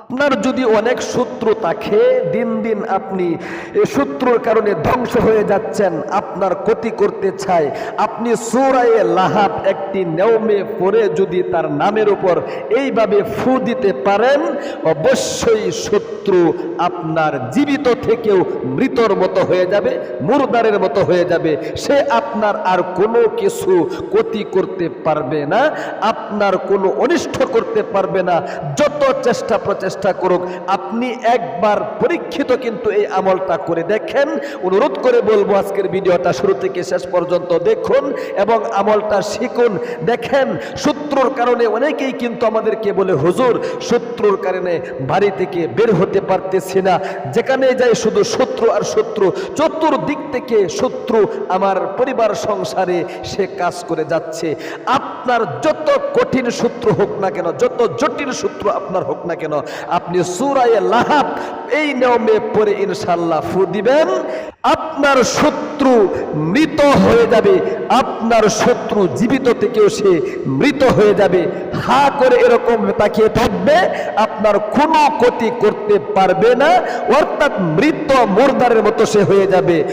আপনার যদি অনেক শত্রু থাকে, দিন দিন আপনি শত্রুর কারণে ধ্বংস হয়ে যাচ্ছেন, আপনার ক্ষতি করতে চায়। আপনি সুরায়ে লাহাব একটি নেওমে পড়ে যদি তার নামের উপর এইভাবে ফু দিতে পারেন, অবশ্যই শত্রু আপনার জীবিত থেকেও মৃতর মতো হয়ে যাবে, মুরদারের মতো হয়ে যাবে। সে আপনার আর কোনো কিছু ক্ষতি করতে পারবে না, আপনার কোনো অনিষ্ট করতে পারবে না। যত চেষ্টা প্রচেষ্টা করুক। আপনি একবার পরীক্ষিত কিন্তু এই আমলটা করে দেখেন। অনুরোধ করে বলব আজকের ভিডিওটা শুরু থেকে শেষ পর্যন্ত দেখুন এবং আমলটা শিখুন। দেখেন শত্রুর কারণে অনেকেই কিন্তু আমাদেরকে বলে, হুজুর, শত্রুর কারণে বাড়ি থেকে বের হতে পারতেছি না। যেখানে যাই শুধু শত্রু আর শত্রু। চতুর্দিক থেকে শত্রু আমার পরিবার সংসারে সে কাজ করে যাচ্ছে। আপনার যত কঠিন শত্রু হোক না কেন, যত জটিল শত্রু আপনার হোক না কেন, আপনি সুরায় লাহাব এই নিয়মে পরে ইনশাল্লাহ ফু দিবেন। আপনার শত্রু মৃত হয়ে যাবে। আপনার শত্রু জীবিত থেকেও সে মৃত হয়ে যাবে। হা করে এরকম তাকিয়ে থাকবে, আপনার কোনো ক্ষতি করতে পারবে না। অর্থাৎ মৃত মোরদারের মতো সে হয়ে যাবে।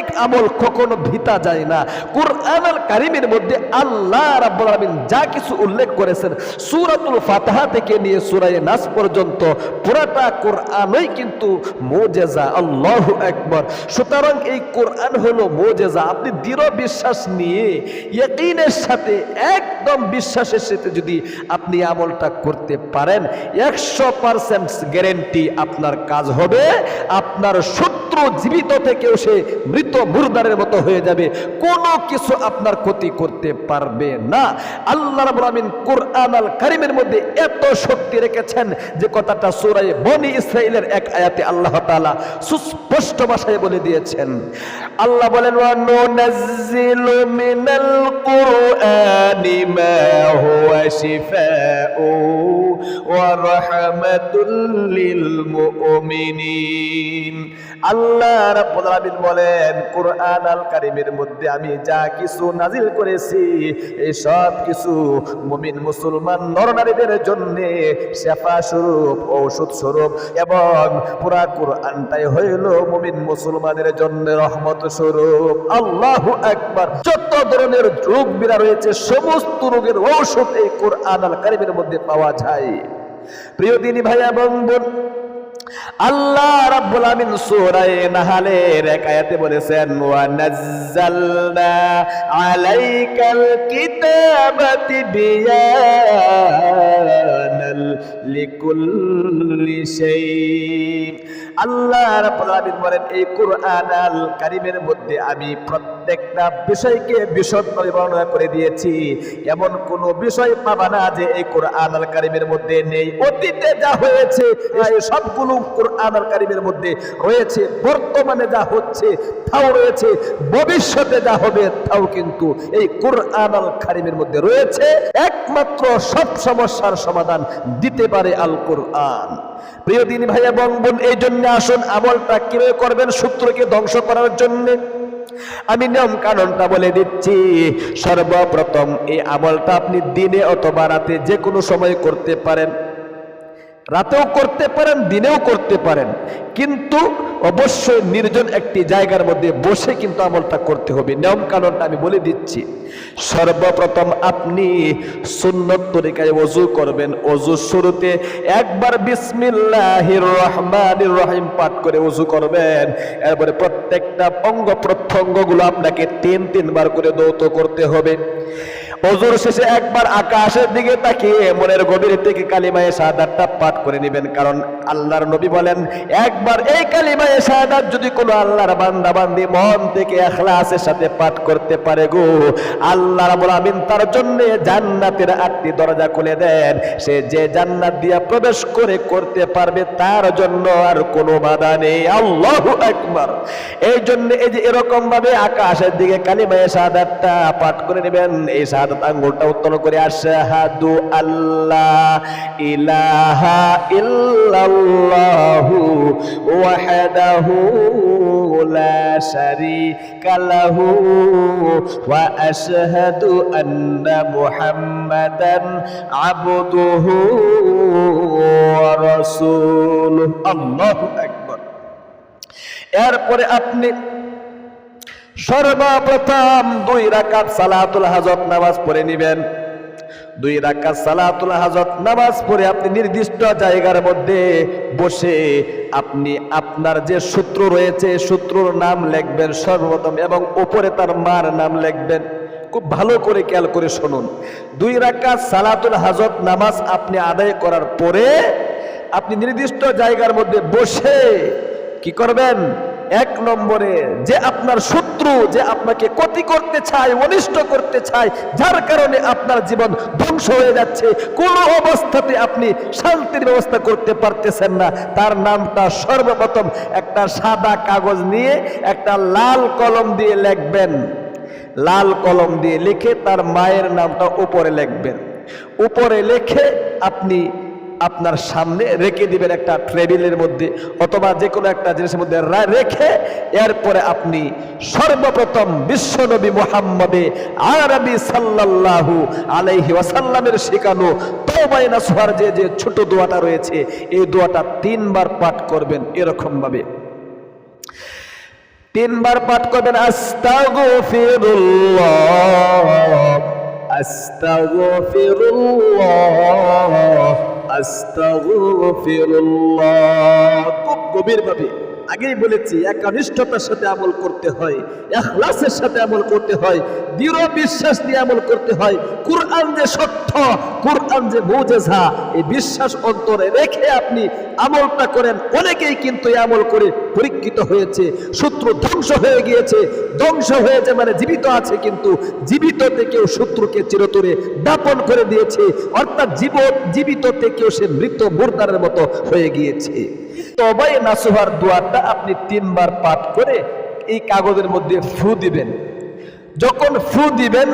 কোরআনিক আমল কখনো ভিতা যায় না। কোরআন আল কারিমের মধ্যে আল্লাহ রাব্বুল আলামিন যা কিছু উল্লেখ করেছেন, সূরাতুল ফাতিহা থেকে নিয়ে সূরা নাস পর্যন্ত পুরাটা কোরআনই কিন্তু মুজিজা, আল্লাহু আকবার। সুতরাং এই কোরআন হলো মুজিজা। আপনি দৃঢ় বিশ্বাস নিয়ে ইয়াকিনের সাথে, একদম বিশ্বাসের সাথে যদি আপনি আমলটা করতে পারেন, একশো পারসেন্ট গ্যারেন্টি আপনার কাজ হবে। আপনার শত্রু জীবিত থেকেও সে মৃত মুরদারের মতো হয়ে যাবে। কোনো কিছু আপনার ক্ষতি করতে পারবে না। আল্লাহ রাব্বুল আমিন কোরআন আল কারিমের মধ্যে এত শক্তি রেখেছেন যে কথাটা সূরায়ে বনি ইসরাইলের এক আয়াতে আল্লাহ তাআলা সুস্পষ্ট ভাষায় বলে দিয়েছেন। আল্লাহ বলেন মিনাল ওয়া রাহমাতুল লিল মুমিনিন। আল্লাহ রাব্বুল আলামিন বলেন কোরআন আল কারীমের মধ্যে আমি যা কিছু নাজিল করেছি, এই সব কিছু মুমিন মুসলমান নরনারীদের জন্য শেফা স্বরূপ ঔষধ স্বরূপ এবং পুরা কোরআনটাই হইল মুমিন মুসলমানের জন্য রহমত স্বরূপ আল্লাহু আকবার। যত ধরনের রোগ বিরা রয়েছে, সমস্ত রোগের ঔষধ এই কোরআন আল কারীমের মধ্যে পাওয়া যায়। প্রিয় দিনী ভাই এবং বোন আল্লাহ রাব্বুল আমিন সূরা নাহালের এক আয়াতে বলেছেন, ওয়া নাযালনা আলাইকাল কিতাবাতি বিয়ানাল লিকুল্লি শাই আল্লাহ বলেন, এই কোরআন আল কারীমের মধ্যে আমি প্রত্যেকটা বিষয়কে করে দিয়েছি। এমন কোন বিষয় পাবা না যে এই কোরআন আল কারীমের মধ্যে নেই। অতীতে যা হয়েছে সবগুলো কোরআন আল কারীমের মধ্যে রয়েছে। বর্তমানে যা হচ্ছে, তাও রয়েছে। ভবিষ্যতে যা হবে, তাও কিন্তু এই কোরআন আল কারিমের মধ্যে রয়েছে। একমাত্র সব সমস্যার সমাধান দিতে পারে আল কোরআন। প্রিয় দিনী ভাই এবং এই জন্য আসুন, আমলটা কীভাবে করবেন, সূত্রকে ধ্বংস করার জন্য। আমি নিয়ম কানুনটা বলে দিচ্ছি, সর্বপ্রথম এই আমলটা আপনি দিনে অথবা রাতে যে কোনো সময় করতে পারেন। রাতেও করতে পারেন, দিনেও করতে পারেন। কিন্তু অবশ্যই নির্জন একটি জায়গার মধ্যে বসে কিন্তু আমলটা করতে হবে। নিয়ম কানুনটা আমি বলে দিচ্ছি। সর্বপ্রথম আপনি সুন্নত তরিকায় অজু করবেন। অজু শুরুতে একবার বিসমিল্লাহির রহমানির রহিম পাঠ করে অজু করবেন। এরপরে প্রত্যেকটা অঙ্গ প্রত্যঙ্গগুলো আপনাকে তিন তিনবার করে দৌত করতে হবে। অজুর শেষে একবার আকাশের দিকে তাকিয়ে মনের গভীর থেকে কালিমায়ে শাহাদাতটা পাঠ করে নেবেন। কারণ আল্লাহর নবী বলেন, একবার এই কালিমায়ে শাহাদাত যদি কোনো আল্লাহর বান্দা বান্দি মন থেকে ইখলাসের সাথে পাঠ করতে পারে গো, আল্লাহ রাব্বুল আমিন তার জন্য জান্নাতের আটটি দরজা খুলে দেন। সে যে জান্নাত দিয়া প্রবেশ করে করতে পারবে তার জন্য আর কোনো বাধা নেই। আল্লাহু আকবার। এই জন্য এই যে এরকম ভাবে আকাশের দিকে কালিমায়ে শাহাদাতটা পাঠ করে নেবেন, এই অর্থাৎ আঙ্গুলটা উত্তোলন করে, আশহাদু আল্লাহ ইলাহা ইল্লাল্লাহু ওয়াহাদাহু লা শারীকা লাহু ওয়া আশহাদু আন্না মুহাম্মাদান আবদুহু ওয়া রাসূলুহু। আল্লাহু আকবার। এরপরে আপনি সর্বপ্রথম দুই রাকাত সালাতুল হাজত নামাজ পড়ে নেবেন। দুই রাকাত সালাতুল হাজত নামাজ পড়ে আপনি নির্দিষ্ট জায়গার মধ্যে বসে আপনি আপনার যে সূত্র রয়েছে সূত্রর নাম লিখবেন সর্বপ্রথম এবং উপরে তার মার নাম লিখবেন। খুব ভালো করে খেয়াল করে শুনুন। দুই রাকাত সালাতুল হাজত নামাজ আপনি আদায় করার পরে আপনি নির্দিষ্ট জায়গার মধ্যে বসে কি করবেন? এক নম্বরে, যে আপনার শত্রু যে আপনাকে ক্ষতি করতে চায়, অনিষ্ট করতে চায়, যার কারণে আপনার জীবন ধ্বংস হয়ে যাচ্ছে, কোন অবস্থাতে আপনি শান্তির ব্যবস্থা করতে পারতেছেন না। তার নামটা সর্বপ্রথম একটা সাদা কাগজ নিয়ে একটা লাল কলম দিয়ে লিখবেন। লাল কলম দিয়ে লিখে তার মায়ের নামটা উপরে লিখবেন। উপরে লিখে আপনি আপনার সামনে রেখে দিবেন একটা ট্রেবিলের মধ্যে অথবা যে কোনো একটা জিনিসের মধ্যে রেখে এরপরে আপনি সর্বপ্রথম বিশ্বনবী মুহাম্মদে আরবি সাল্লাল্লাহু আলাইহি ওয়াসাল্লামের শেখানো তওবায়ে নাসুহার যে যে ছোট দোয়াটা রয়েছে, এই দোয়াটা তিনবার পাঠ করবেন এরকম ভাবে তিনবার পাঠ করবেন, আস্তাগফিরুল্লাহ আস্তাগফিরুল্লাহ। আস্তাগফিরুল্লাহ। খুব গভীর ভাবে আগেই বলেছি, একনিষ্ঠতার সাথে আমল করতে হয়, এখলাসের সাথে আমল করতে হয়, দৃঢ় বিশ্বাস নিয়ে আমল করতে হয়, কুরআন যে সত্য, কুরআন যে মৌজেজা, এই বিশ্বাস অন্তরে রেখে আপনি আমলটা করেন। অনেকেই কিন্তু এই আমল করে পরীক্ষিত হয়েছে, শত্রু ধ্বংস হয়ে গিয়েছে। ধ্বংস হয়েছে মানে জীবিত আছে কিন্তু জীবিত থেকেও শত্রুকে চিরতরে দাপন করে দিয়েছে, অর্থাৎ জীব জীবিত থেকেও সে মৃত মুর্দারের মতো হয়ে গিয়েছে। তবাই নাসুহার দোয়াটা আপনি তিনবার পাঠ করে এই কাগজের মধ্যে ফু দিবেন। যখন ফু দিবেন,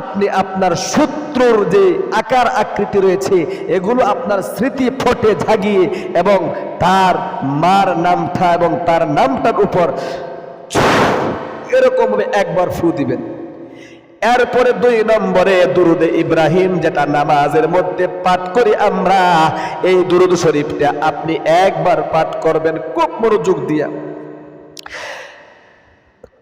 আপনি আপনার শত্রুর যে আকার আকৃতি রয়েছে, এগুলো আপনার স্মৃতি ফটে জাগিয়ে এবং তার মার নামটা এবং তার নামটার উপর এরকম একবার ফু দিবেন। এরপরে দুই নম্বরে দুরুদে ইব্রাহিম, যেটা নামাজের মধ্যে পাঠ করি আমরা, এই দুরুদ শরীফটা আপনি একবার পাঠ করবেন, খুব মনোযোগ দিয়া।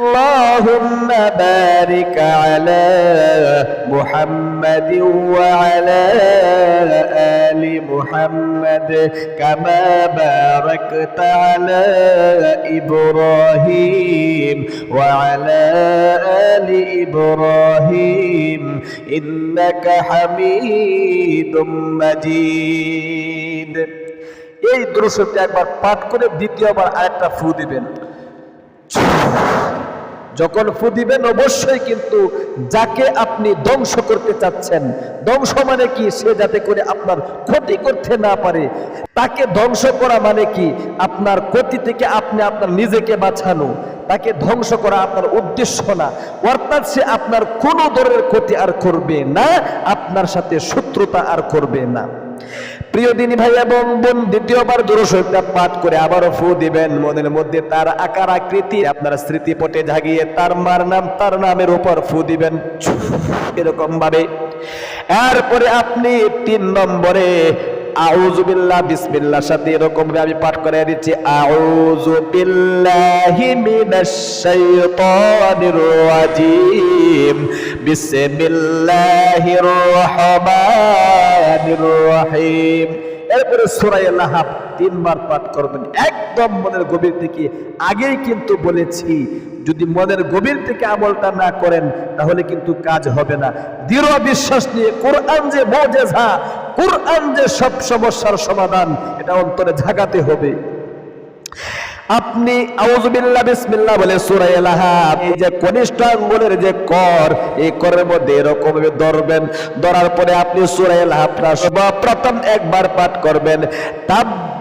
اللهم بارك على محمد وعلى آل محمد كما باركت على إبراهيم وعلى آل إبراهيم إنك حميد مجيد এই দ্রুশটি একবার পাঠ করে দ্বিতীয়বার আরেকটা ফু দিবেন যখন ফু দিবেন অবশ্যই কিন্তু যাকে আপনি ধ্বংস করতে চাচ্ছেন, ধ্বংস মানে কি? সে যাতে করে আপনার ক্ষতি করতে না পারে। তাকে ধ্বংস করা মানে কি? আপনার ক্ষতি থেকে আপনি আপনার নিজেকে বাঁচানো। তাকে ধ্বংস করা আপনার উদ্দেশ্য না। অর্থাৎ সে আপনার কোনো ধরনের ক্ষতি আর করবে না, আপনার সাথে শত্রুতা আর করবে না। প্রিয় দিনী ভাই এবং বোন, দ্বিতীয়বার দুরসটা পাঠ করে আবারও ফু দিবেন। মনের মধ্যে তার আকার আকৃতি, আপনার স্মৃতিপটে জাগিয়ে তার মার নাম, তার নামের উপর ফু দিবেন। এরকম ভাবে এরপরে আপনি তিন নম্বরে আউযু বিল্লাহ বিসমিল্লাহর সাথে এরকম আমি পাঠ করে দিচ্ছি। আউযু বিল্লাহি মিনাশ শাইতানির রাজিম। বিসমিল্লাহির রহমানির রহিম। এরপরে সুরাই লাহাব তিনবার পাঠ করবেন। একদম মনের গভীর থেকে আগেই কিন্তু বলেছি, যদি মনের গভীর থেকে আমলটা না করেন, তাহলে কিন্তু কাজ হবে না। দৃঢ় বিশ্বাস নিয়ে কোরআন যে মজেজা কোরআন যে সব সমস্যার সমাধান, এটা অন্তরে জাগাতে হবে। আপনি আউজবিল্লা বিসমিল্লা বলে সুরাই লাহাব এই যে কনিষ্ঠ আঙ্গুলের যে কর, এই করের মধ্যে এরকম ধরবেন। ধরার পরে আপনি সুরাই লাহাবটা প্রথম একবার পাঠ করবেন। তাব্বাত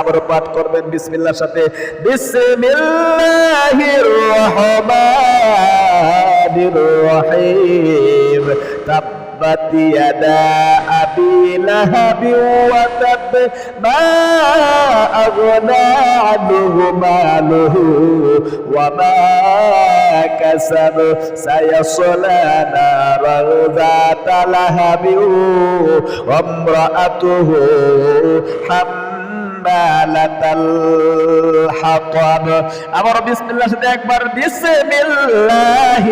আবার পাঠ করবেন বিসমিল্লার সাথে। বিসমিল্লাহ أبي لهب وتب ما أغنى عنه ماله وما كسب. سيصلى نارا ذات لهب وامرأته حمالة الحطب أمر بسم الله সাথে একবার بسم الله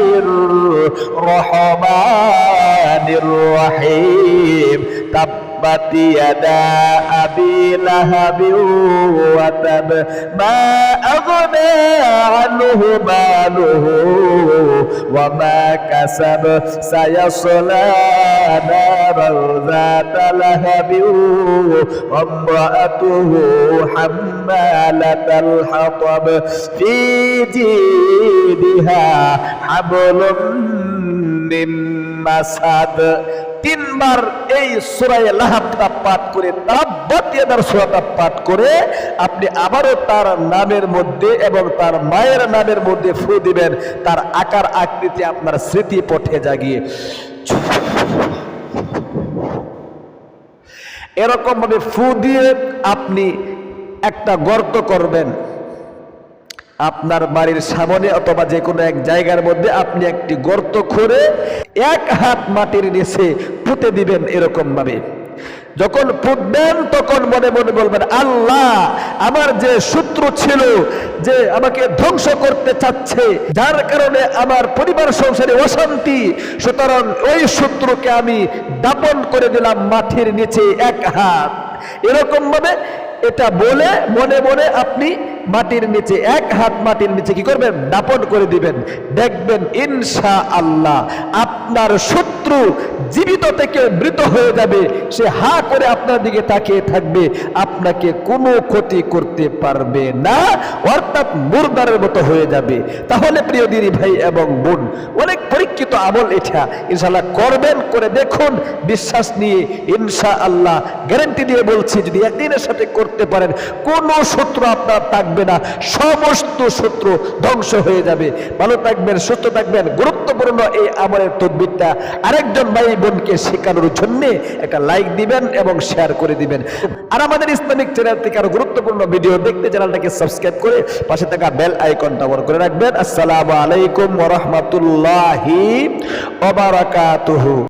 الرحمن الرحيم تبت يدا أبي لهب وتب ما أغنى عنه ماله وما كسب سيصلى نارا ذات لهب وامرأته حمالة الحطب في جيدها حبل من مسد তিনবার এই সুরায় লাহাবটা পাঠ করে তাব্বাত ইয়াদার সূরাটা পাঠ করে আপনি আবারও তার নামের মধ্যে এবং তার মায়ের নামের মধ্যে ফু দিবেন। তার আকার আকৃতি আপনার স্মৃতি পথে জাগিয়ে। এরকম ভাবে ফু দিয়ে আপনি একটা গর্ত করবেন। আপনার বাড়ির সামনে অথবা যে কোনো এক জায়গার মধ্যে আপনি একটি গর্ত করে এক হাত মাটির নিচে পুঁতে দিবেন এরকম ভাবে। যখন পুতবেন তখন মনে মনে বলবেন, আল্লাহ, আমার যে শত্রু ছিল যে আমাকে ধ্বংস করতে চাচ্ছে, যার কারণে আমার পরিবার সংসারে অশান্তি, সুতরাং ওই শত্রুকে আমি দাপন করে দিলাম মাটির নিচে এক হাত। এরকম ভাবে এটা বলে মনে মনে আপনি মাটির নিচে, এক হাত মাটির নিচে কি করবেন? দাপন করে দিবেন। দেখবেন ইনশা আল্লাহ আপনার শত্রু জীবিত থেকে মৃত হয়ে যাবে। সে হা করে আপনার দিকে তাকিয়ে থাকবে। আপনাকে কোনো ক্ষতি করতে পারবে না, অর্থাৎ মুরদারের মতো হয়ে যাবে। তাহলে প্রিয় দিদি ভাই এবং বোন, অনেক পরীক্ষিত আমল এটা। ইনশাল্লাহ করবেন, করে দেখুন, বিশ্বাস নিয়ে ইনশা আল্লাহ গ্যারেন্টি দিয়ে বলছি, যদি একদিনের সাথে করতে পারেন, কোনো শত্রু আপনার থাকবে না। সমস্ত শত্রু ধ্বংস হয়ে যাবে। ভালো থাকবেন, সুস্থ থাকবেন। গুরুত্বপূর্ণ এই আমলের তদ্বিরটা আরেকজন ভাই বোনকে শেখানোর জন্য একটা লাইক দিবেন এবং শেয়ার করে দিবেন। আর আমাদের ইসলামিক চ্যানেল থেকে আরও গুরুত্বপূর্ণ ভিডিও দেখতে চ্যানেলটাকে সাবস্ক্রাইব করে পাশে থাকা বেল আইকনটা অন করে রাখবেন। আসসালামু আলাইকুম ওয়া রাহমাতুল্লাহি ওয়া বারাকাতুহু।